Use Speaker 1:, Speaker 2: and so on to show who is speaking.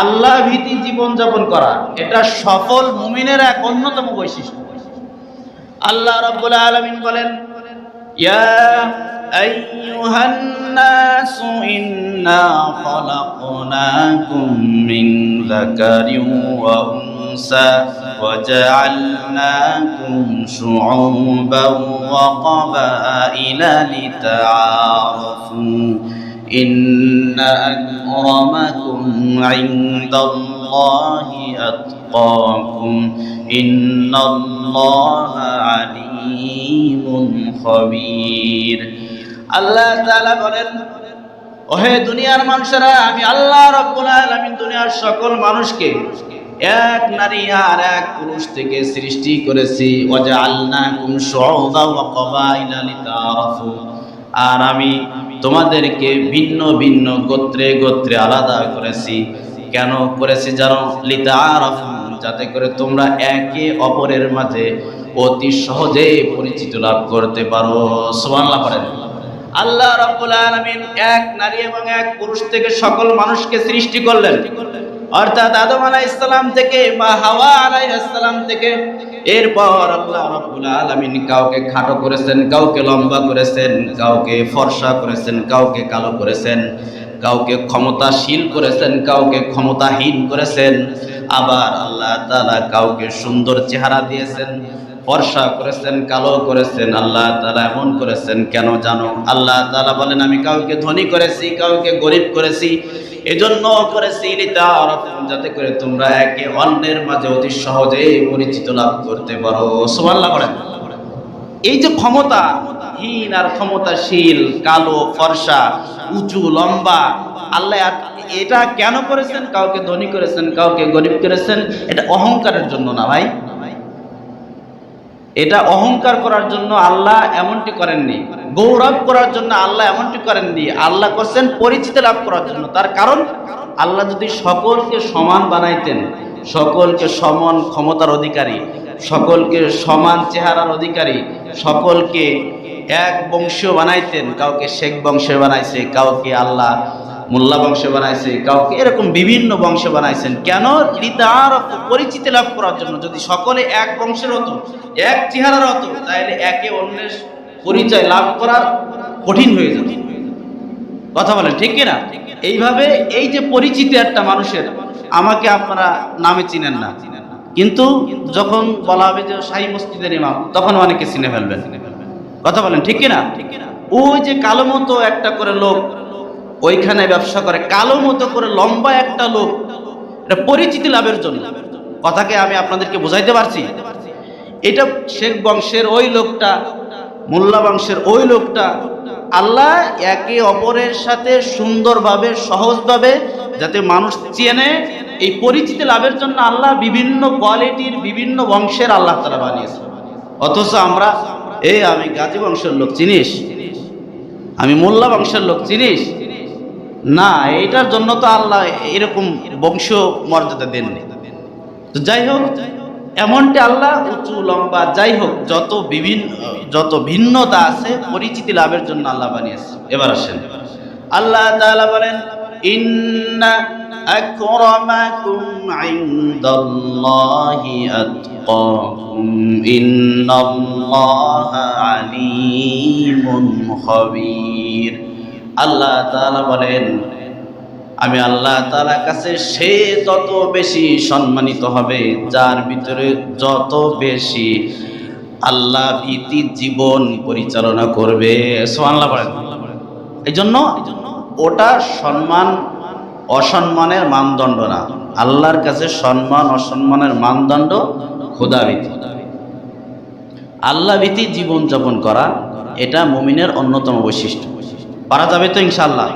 Speaker 1: আল্লাহ ভীতি জীবন যাপন করা এটা সফল মুমিনের এক অন্যতম বৈশিষ্ট্য আল্লাহ রাব্বুল আলামিন বলেন ইয়া আইয়ুহান নাস ইন্না খলাকনাকুম মিন যাকারিন ওয়া উনসা وجعلناكم شعوبا وقبائل لتعارفوا إن أكرمكم عند الله أتقاكم إن الله عليم خبير আল্লাহ তাআলা বলেন ওহে দুনিয়ার মানুষেরা আমি আল্লাহ রাব্বুল আলামিন দুনিয়ার সকল মানুষকে এক নারী আর এক পুরুষ থেকে সৃষ্টি করেছি ওয়াজআলনাকুম শুউবা ওয়া কবাইলা লিতারাফু আর আমি তোমাদেরকে ভিন্ন ভিন্ন গোত্রে গোত্রে আলাদা করেছি। কেন করেছি জানো? আর যাতে করে তোমরা একে অপরের মাঝে অতি সহজে পরিচিত লাভ করতে পারো। সোমাল্লা পারেন আল্লাহ রব্বুল আলামিন এক নারী এবং এক পুরুষ থেকে সকল মানুষকে সৃষ্টি করলেন। অর্থাৎ আদম আলাইহিস সালাম থেকে বা হাওয়া আলাইহিস সালাম থেকে এরপর আল্লাহ রাব্বুল আলামিন কাউকে খাটো করেছেন, কাউকে লম্বা করেছেন, কাউকে ফর্সা করেছেন, কাউকে কালো করেছেন, কাউকে ক্ষমতাশীল করেছেন, কাউকে ক্ষমতাহীন করেছেন। আবার আল্লাহ তাআলা কাউকে সুন্দর চেহারা দিয়েছেন, ফর্সা করেছেন, কালো করেছেন, আল্লাহ তালা এমন করেছেন, কেন জানো? আল্লাহ তালা বলেন, আমি কাউকে ধনী করেছি, কাউকে গরিব করেছি এজন্য করেছি যাতে করে তোমরা একে অন্যের মাঝে অতি সহজে পরিচিত লাভ করতে পারো। সুবহানাল্লাহ করেন এই যে ক্ষমতা, হীন আর ক্ষমতাশীল, কালো, ফর্সা, উঁচু, লম্বা, আল্লাহ এটা কেন করেছেন? কাউকে ধনী করেছেন, কাউকে গরিব করেছেন, এটা অহংকারের জন্য না ভাই। এটা অহংকার করার জন্য আল্লাহ এমনটি করেননি। গৌরব করার জন্য আল্লাহ এমনটি করেননি। আল্লাহ করছেন পরিচিতি লাভ করার জন্য। তার কারণ, আল্লাহ যদি সকলকে সমান বানাইতেন, সকলকে সমান ক্ষমতার অধিকারী, সকলকে সমান চেহারার অধিকারী, সকলকে এক বংশীয় বানাইতেন, কাউকে শেখ বংশে বানাইছে, কাউকে আল্লাহ মোল্লা বংশ বানাইছে, কাউকে এরকম বিভিন্ন বংশ বানাইছেন। কেন? লিদার পরিচিতি লাভ করার জন্য। যদি সকলে এক বংশের হতো, এক চেহারার হতো, তাহলে একে অন্যের পরিচয় লাভ করা কঠিন হয়ে যেত। কথা বলেন, ঠিক কিনা? এইভাবে এই যে পরিচিতি একটা মানুষের, আমাকে আপনারা নামে চিনেন না। কিন্তু যখন বলা হবে যে শাহী মসজিদের ইমাম, তখন অনেকে চিনে ফেলবেন। কথা বলেন, ঠিক কিনা? ওই যে কালো মতো একটা করে লোক ওইখানে ব্যবসা করে, কালো মতো করে লম্বা একটা লোক। এটা পরিচিতি লাভের জন্য। কথাকে আমি আপনাদেরকে বোঝাইতে পারছি? এটা শেখ বংশের ওই লোকটা, মোল্লা বংশের ওই লোকটা, আল্লাহ একে অপরের সাথে সুন্দরভাবে, সহজভাবে যাতে মানুষ চেনে, এই পরিচিতি লাভের জন্য আল্লাহ বিভিন্ন কোয়ালিটির বিভিন্ন বংশের আল্লাহ তারা বানিয়েছে। অথচ আমরা এই আমি গাজী বংশের লোক চিনিস? আমি মোল্লা বংশের লোক চিনিস? না, এটার জন্য তো আল্লাহ এরকম বংশ মর্যাদা দেননি। তো যাই হোক, এমনটি আল্লাহ উঁচু লম্বা যাই হোক, যত বিভিন্ন, যত ভিন্নতা আছে, পরিচিতি লাভের জন্য আল্লাহ বানিয়েছে এবার আসেন। আল্লাহ তাআলা বলেন, ইন্না আকরামাকুম ইনদাল্লাহি আতকাকুম, ইন্নাল্লাহা আলিমুন খাবীর। আল্লাহ তাআলা বলেন, আমি আল্লাহ তাআলার কাছে সে তত বেশি সম্মানিত হবে, যার ভিতরে যত বেশি আল্লাহ ভীতি জীবন পরিচালনা করবে। সুবহানাল্লাহ বলেন। এই জন্য ওটা সম্মান, অসম্মানের মানদণ্ড না। আল্লাহর কাছে সম্মান, অসম্মানের মানদণ্ড খোদাভীতি আল্লাহ ভীতি জীবন যাপন করা, এটা মুমিনের অন্যতম বৈশিষ্ট্য। পারা যাবে তো ইনশাল্লাহ